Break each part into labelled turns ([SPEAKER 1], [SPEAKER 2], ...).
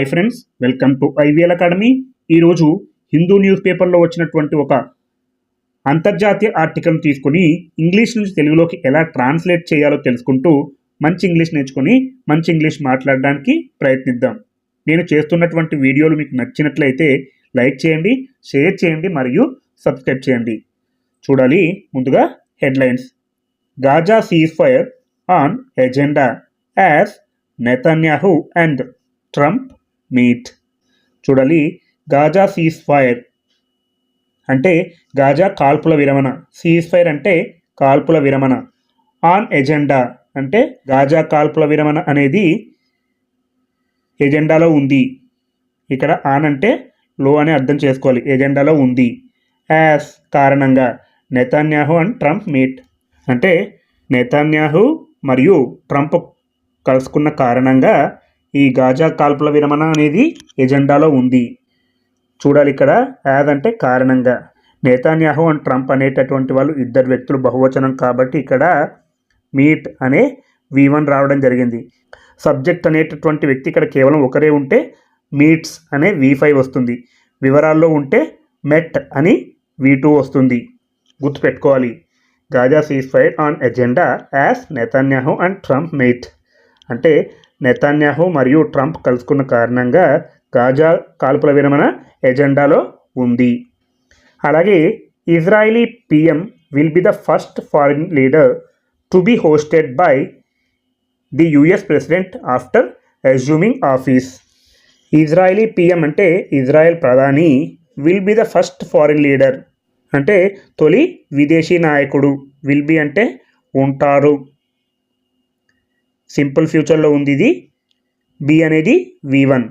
[SPEAKER 1] Hi friends welcome to IVL academy ఈరోజు Hindu news పేపర్లో వచ్చినటువంటి ఒక అంతర్జాతీయ ఆర్టికల్ తీసుకొని ఇంగ్లీష్ నుంచి తెలుగులోకి ఎలా ట్రాన్స్లేట్ చేయాలో తెలుసుకుంటూ మంచి ఇంగ్లీష్ నేర్చుకొని మంచి ఇంగ్లీష్ మాట్లాడడానికి ప్రయత్నిద్దాం. నేను చేస్తున్నటువంటి వీడియోలు మీకు నచ్చినట్లయితే లైక్ చేయండి షేర్ చేయండి మరియు సబ్స్క్రైబ్ చేయండి. చూడాలి ముందుగా headlines. Gaza ceasefire on agenda as Netanyahu and Trump meet చూడాలి. గాజా సీజ్ ఫైర్ అంటే గాజా కాల్పుల విరమణ. సీజ్ ఫైర్ అంటే కాల్పుల విరమణ. ఆన్ ఎజెండా అంటే గాజా కాల్పుల విరమణ అనేది ఎజెండాలో ఉంది. ఇక్కడ ఆన్ అంటే లో అని అర్థం చేసుకోవాలి. ఎజెండాలో ఉంది. యాస్ కారణంగా నెతాన్యాహు అండ్ ట్రంప్ మీట్ అంటే నెతాన్యాహు మరియు ట్రంప్ కలుసుకున్న కారణంగా ఈ గాజా కాల్పుల విరమణ అనేది ఎజెండాలో ఉంది. చూడాలి ఇక్కడ యాజ్ అంటే కారణంగా. నేతాన్యాహు అండ్ ట్రంప్ అనేటటువంటి వాళ్ళు ఇద్దరు వ్యక్తులు బహువచనం కాబట్టి ఇక్కడ మీట్ అనే వి వన్ రావడం జరిగింది. సబ్జెక్ట్ అనేటటువంటి వ్యక్తి ఇక్కడ కేవలం ఒకరే ఉంటే మీట్స్ అనే వి ఫైవ్ వస్తుంది. వివరాల్లో ఉంటే మెట్ అని వి టూ వస్తుంది. గుర్తుపెట్టుకోవాలి. Gaza ceasefire on agenda as Netanyahu and Trump meet. అంటే నెతాన్యాహు మరియు ట్రంప్ కలుసుకున్న కారణంగా గాజా కాల్పుల విరమణ ఎజెండాలో ఉంది. అలాగే Israeli PM will be the first foreign leader to be hosted by the US president after assuming office. Israeli PM అంటే ఇజ్రాయెల్ ప్రధాని will be the first foreign leader అంటే తొలి విదేశీ నాయకుడు విల్ బి అంటే ఉంటారు. సింపుల్ ఫ్యూచర్లో ఉంది ఇది. బి అనేది V one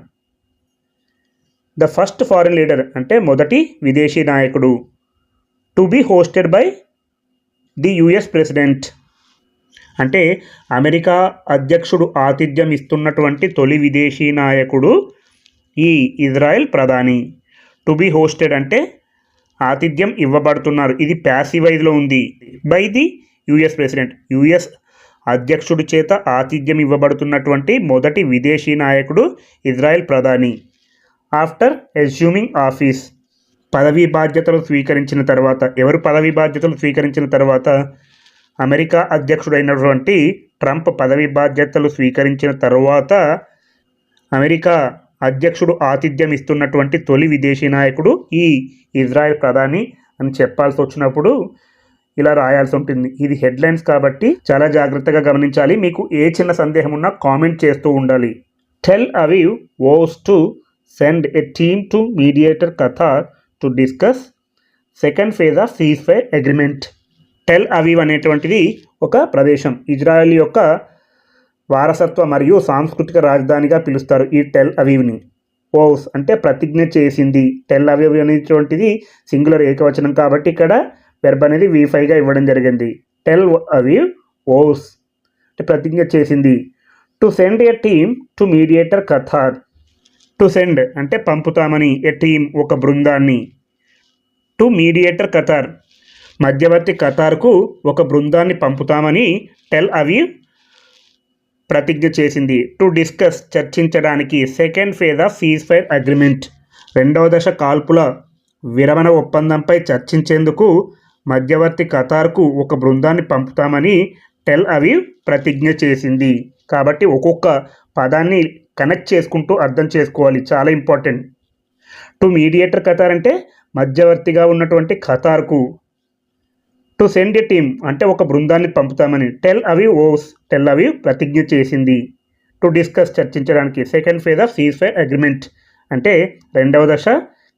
[SPEAKER 1] the first foreign leader అంటే మొదటి విదేశీ నాయకుడు. To be hosted by the US president అంటే అమెరికా అధ్యక్షుడు ఆతిథ్యం ఇస్తున్నటువంటి తొలి విదేశీ నాయకుడు ఈ ఇజ్రాయెల్ ప్రధాని. టు బి హోస్టెడ్ అంటే ఆతిథ్యం ఇవ్వబడుతున్నారు. ఇది ప్యాసివైజ్లో ఉంది. By the US president US అధ్యక్షుడి చేత ఆతిథ్యం ఇవ్వబడుతున్నటువంటి మొదటి విదేశీ నాయకుడు ఇజ్రాయెల్ ప్రధాని. After assuming office. పదవీ బాధ్యతలు స్వీకరించిన తర్వాత ఎవరు పదవీ బాధ్యతలు స్వీకరించిన తర్వాత అమెరికా అధ్యక్షుడైనటువంటి ట్రంప్ పదవీ బాధ్యతలు స్వీకరించిన తర్వాత అమెరికా అధ్యక్షుడు ఆతిథ్యం ఇస్తున్నటువంటి తొలి విదేశీ నాయకుడు ఈ ఇజ్రాయెల్ ప్రధాని అని చెప్పాల్సి వచ్చినప్పుడు ఇలా రాయాల్సి ఉంటుంది. ఇది హెడ్లైన్స్ కాబట్టి చాలా జాగ్రత్తగా గమనించాలి. మీకు ఏ చిన్న సందేహం ఉన్నా కామెంట్ చేస్తూ ఉండాలి. Tel Aviv vows to send a team to mediator Qatar to discuss second phase of ceasefire agreement Tel Aviv అనేటువంటిది ఒక ప్రదేశం. ఇజ్రాయెల్ యొక్క వారసత్వ మరియు సాంస్కృతిక రాజధానిగా పిలుస్తారు ఈ టెల్ అవీవ్ని ఓస్ అంటే ప్రతిజ్ఞ చేసింది. టెల్ అవీవ్ అనేటువంటిది సింగులర్ ఏకవచనం కాబట్టి ఇక్కడ వెర్బ్ అనేది వి ఫైవ్గా ఇవ్వడం జరిగింది. టెల్ అవి ఓస్ ప్రతిజ్ఞ చేసింది. To send a team to mediator Qatar to send అంటే పంపుతామని ఎ టీమ్ ఒక బృందాన్ని. టు మీడియేటర్ కతార్ మధ్యవర్తి కతార్కు ఒక బృందాన్ని పంపుతామని టెల్ అవీవ్ ప్రతిజ్ఞ చేసింది. టు డిస్కస్ చర్చించడానికి second phase of ceasefire agreement రెండవ దశ కాల్పుల విరమణ ఒప్పందంపై చర్చించేందుకు మధ్యవర్తి కతార్కు ఒక బృందాన్ని పంపుతామని టెల్ అవీవ్ ప్రతిజ్ఞ చేసింది. కాబట్టి ఒక్కొక్క పదాన్ని కనెక్ట్ చేసుకుంటూ అర్థం చేసుకోవాలి. చాలా ఇంపార్టెంట్. టు మీడియేటర్ ఖతార్ అంటే మధ్యవర్తిగా ఉన్నటువంటి ఖతార్కు. టు సెండ్ ఎ టీమ్ అంటే ఒక బృందాన్ని పంపుతామని టెల్ అవి ఓస్ టెల్ అవి ప్రతిజ్ఞ చేసింది. టు డిస్కస్ చర్చించడానికి second phase of ceasefire agreement అంటే రెండవ దశ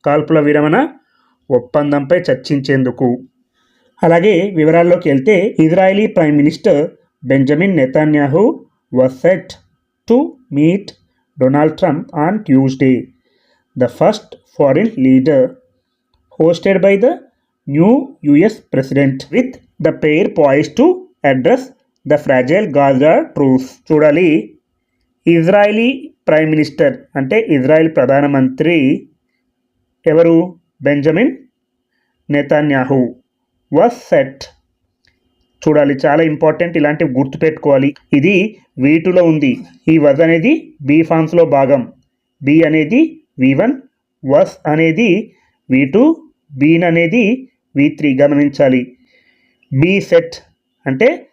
[SPEAKER 1] కాల్పుల విరమణ ఒప్పందంపై చర్చించేందుకు. అలాగే వివరాల్లోకి వెళ్తే Israeli prime minister Benjamin Netanyahu was set to meet Donald Trump on Tuesday the first foreign leader hosted by the new US president with the pair poised to address the fragile Gaza truce చూడాలి. Israeli prime minister అంటే Israel ప్రధానమంత్రి ఎవరు? Benjamin నెతాన్యాహూ. Was set చూడాలి చాలా important ఇలాంటివి గుర్తుపెట్టుకోవాలి. ఇది వీటిలో ఉంది. ఈ వజ్ అనేది బీ ఫామ్స్లో భాగం. బి అనేది వి వన్ వస్ అనేది వి టూ బీన్ అనేది వి త్రీ గమనించాలి. బీ సెట్ అంటే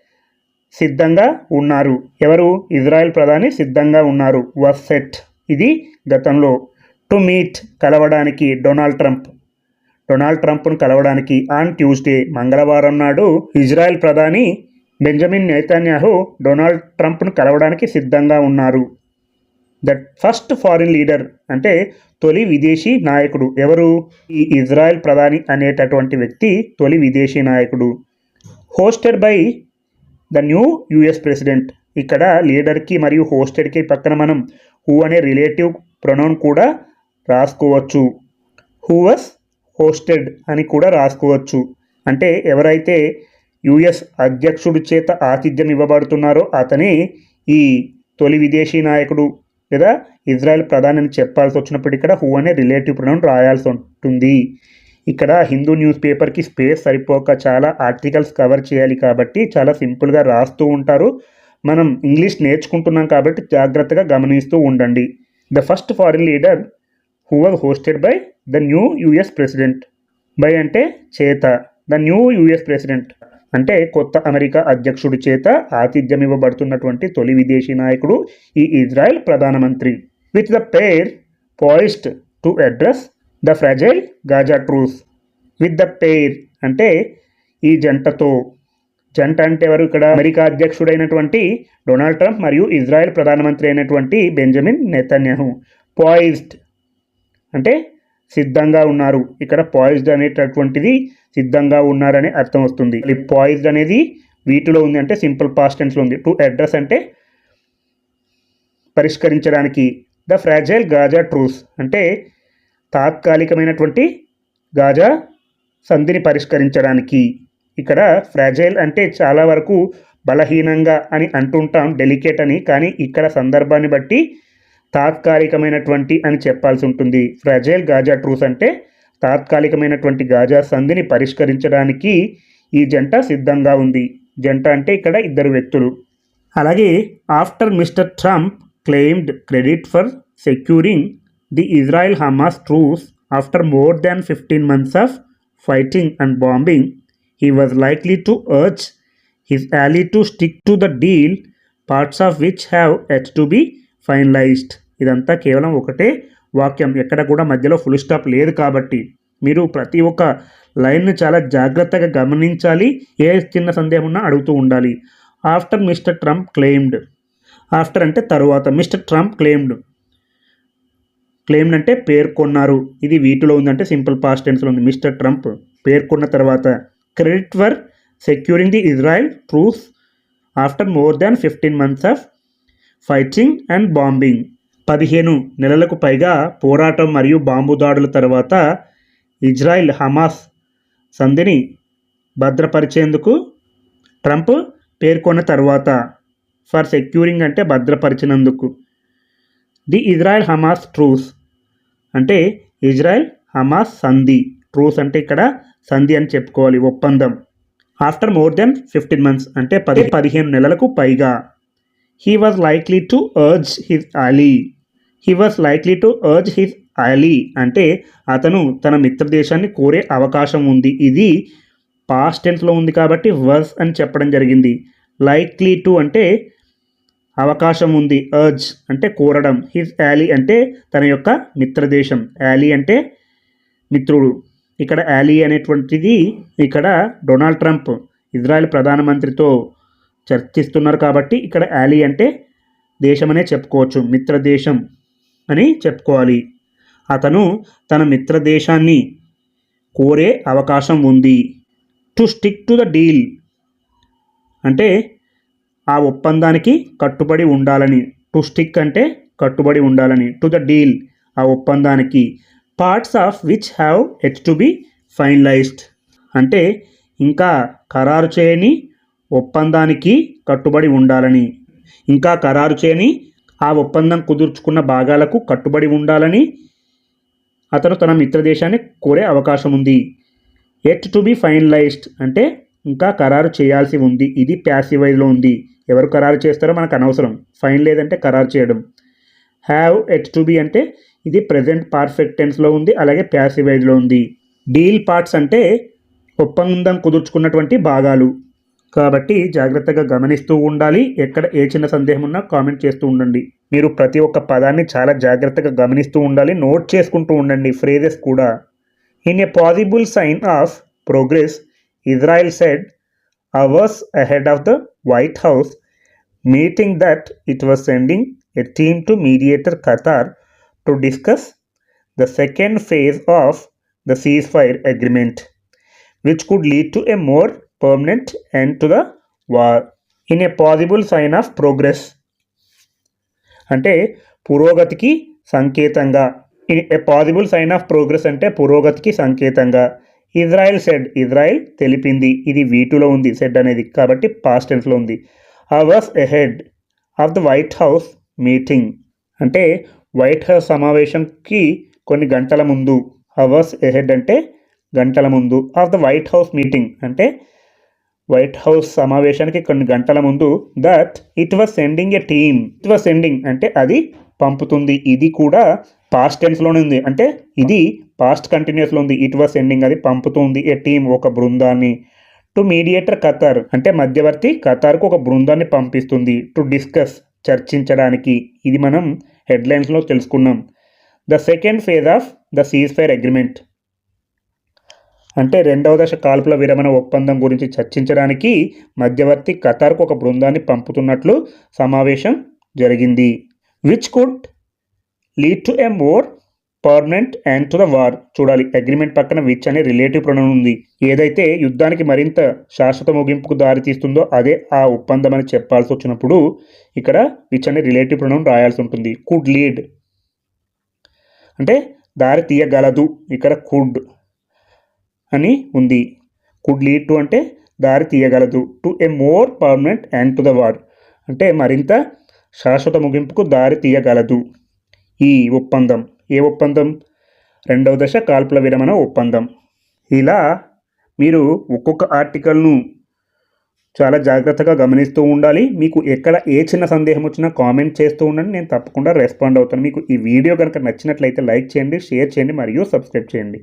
[SPEAKER 1] సిద్ధంగా ఉన్నారు. ఎవరు? ఇజ్రాయెల్ ప్రధాని సిద్ధంగా ఉన్నారు. వస్ సెట్ ఇది గతంలో. టు మీట్ కలవడానికి డొనాల్డ్ ట్రంప్ డొనాల్డ్ ట్రంప్ను కలవడానికి ఆన్ ట్యూస్డే మంగళవారం నాడు ఇజ్రాయెల్ ప్రధాని బెంజమిన్ నేతన్యాహు డొనాల్డ్ ట్రంప్ను కలవడానికి సిద్ధంగా ఉన్నారు. దట్ ఫస్ట్ ఫారిన్ లీడర్ అంటే తొలి విదేశీ నాయకుడు ఎవరు? ఈ ఇజ్రాయెల్ ప్రధాని అనేటటువంటి వ్యక్తి తొలి విదేశీ నాయకుడు. Hosted by the new US president. ఇక్కడ లీడర్కి మరియు హోస్టెడ్కి పక్కన మనం హూ అనే రిలేటివ్ ప్రొనౌన్ కూడా రాసుకోవచ్చు. హూ వాస్ హోస్టెడ్ అని కూడా రాసుకోవచ్చు. అంటే ఎవరైతే యుఎస్ అధ్యక్షుడి చేత ఆతిథ్యం ఇవ్వబడుతున్నారో అతని ఈ తొలి విదేశీ నాయకుడు లేదా ఇజ్రాయెల్ ప్రధాని అని చెప్పాల్సి వచ్చినప్పుడు ఇక్కడ హూ అనే రిలేటివ్ ప్రొనౌన్ రాయాల్సి ఉంటుంది. ఇక్కడ హిందూ న్యూస్ పేపర్కి స్పేస్ సరిపోక చాలా ఆర్టికల్స్ కవర్ చేయాలి కాబట్టి చాలా సింపుల్గా రాస్తూ ఉంటారు. మనం ఇంగ్లీష్ నేర్చుకుంటున్నాం కాబట్టి జాగ్రత్తగా గమనిస్తూ ఉండండి. The first foreign leader who was hosted by the new US president. By అంటే చేత. The new US president. అంటే కొత్త అమెరికా అధ్యక్షుడి చేత ఆతిథ్యం ఇవ్వబడుతున్నటువంటి తొలి విదేశీ నాయకుడు ఈ ఇజ్రాయెల్ ప్రధానమంత్రి. With the pair poised to address the fragile Gaza truce. With the pair అంటే ఈ జంటతో. జంట అంటే ఎవరు ఇక్కడ? అమెరికా అధ్యక్షుడైనటువంటి డొనాల్డ్ ట్రంప్ మరియు ఇజ్రాయెల్ ప్రధానమంత్రి అయినటువంటి బెంజమిన్ నెతన్యాహు. పాయిస్డ్ అంటే సిద్ధంగా ఉన్నారు. ఇక్కడ పాయిజ్డ్ అనేటటువంటిది సిద్ధంగా ఉన్నారని అర్థం వస్తుంది. ఈ పాయిజ్డ్ అనేది వీటిలో ఉంది అంటే సింపుల్ పాస్ట్ టెన్స్లో ఉంది. టు అడ్రస్ అంటే పరిష్కరించడానికి. ద ఫ్రాజైల్ గాజా ట్రూస్ అంటే తాత్కాలికమైనటువంటి గాజా సంధిని పరిష్కరించడానికి. ఇక్కడ ఫ్రాజైల్ అంటే చాలా వరకు బలహీనంగా అని అంటుంటాం డెలికేట్ అని. కానీ ఇక్కడ సందర్భాన్ని బట్టి తాత్కాలికమైనటువంటి అని చెప్పాల్సి ఉంటుంది. ఫ్రజైల్ గాజా ట్రూస్ అంటే తాత్కాలికమైనటువంటి గాజా సంధిని పరిష్కరించడానికి ఈ జంట సిద్ధంగా ఉంది. జంట అంటే ఇక్కడ ఇద్దరు వ్యక్తులు. అలాగే after mister Trump claimed credit for securing the Israel Hamas truce after more than fifteen months of fighting and bombing he was likely to urge his ally to stick to the deal parts of which have yet to be finalised ఇదంతా కేవలం ఒకటే వాక్యం. ఎక్కడ కూడా మధ్యలో full stop లేదు కాబట్టి మీరు ప్రతి ఒక్క లైన్ను చాలా జాగ్రత్తగా గమనించాలి. ఏ చిన్న సందేహం ఉన్నా అడుగుతూ ఉండాలి. After mister Trump claimed after అంటే తరువాత మిస్టర్ ట్రంప్ క్లెయిమ్డ్ క్లెయిమ్డ్ అంటే పేర్కొన్నారు. ఇది వీటిలో ఉందంటే సింపుల్ పాస్ట్ టెన్స్లో ఉంది. మిస్టర్ ట్రంప్ పేర్కొన్న తర్వాత credit for securing the Israel truce after more than fifteen months of fighting and bombing. పదిహేను నెలలకు పైగా పోరాటం మరియు బాంబు దాడుల తర్వాత ఇజ్రాయిల్ హమాస్ సంధిని భద్రపరిచేందుకు ట్రంప్ పేర్కొన్న తర్వాత ఫర్ సెక్యూరింగ్ అంటే భద్రపరిచినందుకు. ది ఇజ్రాయెల్ హమాస్ ట్రూస్ అంటే ఇజ్రాయెల్ హమాస్ సంధి. ట్రూస్ అంటే ఇక్కడ సంధి అని చెప్పుకోవాలి ఒప్పందం. After more than fifteen months అంటే పది పదిహేను నెలలకు పైగా. He was likely to urge his ally he was likely to urge his ally అంటే అతను తన మిత్ర దేశాన్ని కోరే అవకాశం ఉంది. ఇది పాస్ట్ టెన్స్లో ఉంది కాబట్టి వర్స్ అని చెప్పడం జరిగింది. లైక్లీ టు అంటే అవకాశం ఉంది. అర్జ్ అంటే కోరడం. హిజ్ యాలీ అంటే తన యొక్క మిత్రదేశం. యాలీ అంటే మిత్రుడు. ఇక్కడ యాలీ అనేటువంటిది ఇక్కడ డొనాల్డ్ ట్రంప్ ఇజ్రాయెల్ ప్రధానమంత్రితో చర్చిస్తున్నారు కాబట్టి ఇక్కడ యాలీ అంటే దేశమనే చెప్పుకోవచ్చు మిత్ర దేశం అని చెప్పుకోవాలి. అతను తన మిత్ర దేశాన్ని కోరే అవకాశం ఉంది. To stick to the deal అంటే ఆ ఒప్పందానికి కట్టుబడి ఉండాలని టు స్టిక్ అంటే కట్టుబడి ఉండాలని టు ద డీల్ ఆ ఒప్పందానికి. Parts of which have yet to be finalised అంటే ఇంకా ఖరారు చేయని ఒప్పందానికి కట్టుబడి ఉండాలని. ఇంకా ఖరారు చేయని ఆ ఒప్పందం కుదుర్చుకున్న భాగాలకు కట్టుబడి ఉండాలని అతను తన మిత్రదేశాన్ని కోరే అవకాశం ఉంది ఎట్ టు బి ఫైనలైజ్డ్ అంటే ఇంకా ఖరారు చేయాల్సి ఉంది. ఇది ప్యాసివైజ్లో ఉంది. ఎవరు ఖరారు చేస్తారో మనకు అనవసరం. ఫైన్ లేదంటే ఖరారు చేయడం. హ్యావ్ ఎట్ టు బి అంటే ఇది ప్రజెంట్ పర్ఫెక్ట్ టెన్స్లో ఉంది అలాగే ప్యాసివైజ్లో ఉంది. డీల్ పార్ట్స్ అంటే ఒప్పందం కుదుర్చుకున్నటువంటి భాగాలు. కాబట్టి జాగ్రత్తగా గమనిస్తూ ఉండాలి. ఎక్కడ ఏ చిన్న సందేహం ఉన్నా కామెంట్ చేస్తూ ఉండండి. మీరు ప్రతి ఒక్క పదాన్ని చాలా జాగ్రత్తగా గమనిస్తూ ఉండాలి. నోట్ చేసుకుంటూ ఉండండి. ఫ్రేజెస్ కూడా. In a possible sign of progress Israel said hours ahead of the White House meeting that it was sending a team to mediator Qatar to discuss the second phase of the ceasefire agreement which could lead to a more permanent end to the war. In a possible sign of progress. అంటే పురోగతికి సంకేతంగా. A possible sign of progress అంటే పురోగతికి సంకేతంగా. Israel said Israel తెలిపింది. ఇది వీటులో ఉంది. Said అనేది. కాబట్టి పాస్ట్ టెన్స్లో ఉంది. Hours ahead of the White House meeting అంటే వైట్ హౌస్ సమావేశంకి కొన్ని గంటల ముందు. అవర్స్ ఎహెడ్ అంటే గంటల ముందు. Of the White House meeting అంటే వైట్ హౌస్ సమావేశానికి కొన్ని గంటల ముందు that it was sending a team it was sending అంటే అది పంపుతుంది. ఇది కూడా పాస్ట్ టెన్స్లోనే ఉంది. అంటే ఇది పాస్ట్ కంటిన్యూస్లో ఉంది. ఇట్ వాస్ సెండింగ్ అది పంపుతుంది. ఏ టీమ్ ఒక బృందాన్ని. టు మీడియేటర్ ఖతార్ అంటే మధ్యవర్తి ఖతార్కు ఒక బృందాన్ని పంపిస్తుంది. టు డిస్కస్ చర్చించడానికి. ఇది మనం హెడ్లైన్స్లో తెలుసుకున్నాం. The second phase of the ceasefire agreement అంటే రెండవ దశ కాల్పుల విరమణ ఒప్పందం గురించి చర్చించడానికి మధ్యవర్తి ఖతార్కు ఒక బృందాన్ని పంపుతున్నట్లు సమావేశం జరిగింది. Which could lead to a more permanent end to the war చూడాలి. అగ్రిమెంట్ పక్కన విచ్ అనే రిలేటివ్ ప్రొనౌన్ ఉంది. ఏదైతే యుద్ధానికి మరింత శాశ్వత ముగింపుకు దారి తీస్తుందో అదే ఆ ఒప్పందం అని చెప్పాల్సి వచ్చినప్పుడు ఇక్కడ విచ్ అనే రిలేటివ్ ప్రొనౌన్ రాయాల్సి ఉంటుంది. కుడ్ లీడ్ అంటే దారి తీయగలదు. ఇక్కడ కుడ్ అని ఉంది. కుడ్ లీడ్ టు అంటే దారి తీయగలదు. To a more permanent end to the war అంటే మరింత శాశ్వత ముగింపుకు దారి తీయగలదు. ఈ ఒప్పందం. ఏ ఒప్పందం? రెండవ దశ కాల్పుల విరమణ ఒప్పందం. ఇలా మీరు ఒక్కొక్క ఆర్టికల్ను చాలా జాగ్రత్తగా గమనిస్తూ ఉండాలి. మీకు ఎక్కడ ఏ చిన్న సందేహం వచ్చినా కామెంట్ చేస్తూ ఉండండి. నేను తప్పకుండా రెస్పాండ్ అవుతాను. మీకు ఈ వీడియో కనుక నచ్చినట్లయితే లైక్ చేయండి షేర్ చేయండి మరియు సబ్స్క్రైబ్ చేయండి.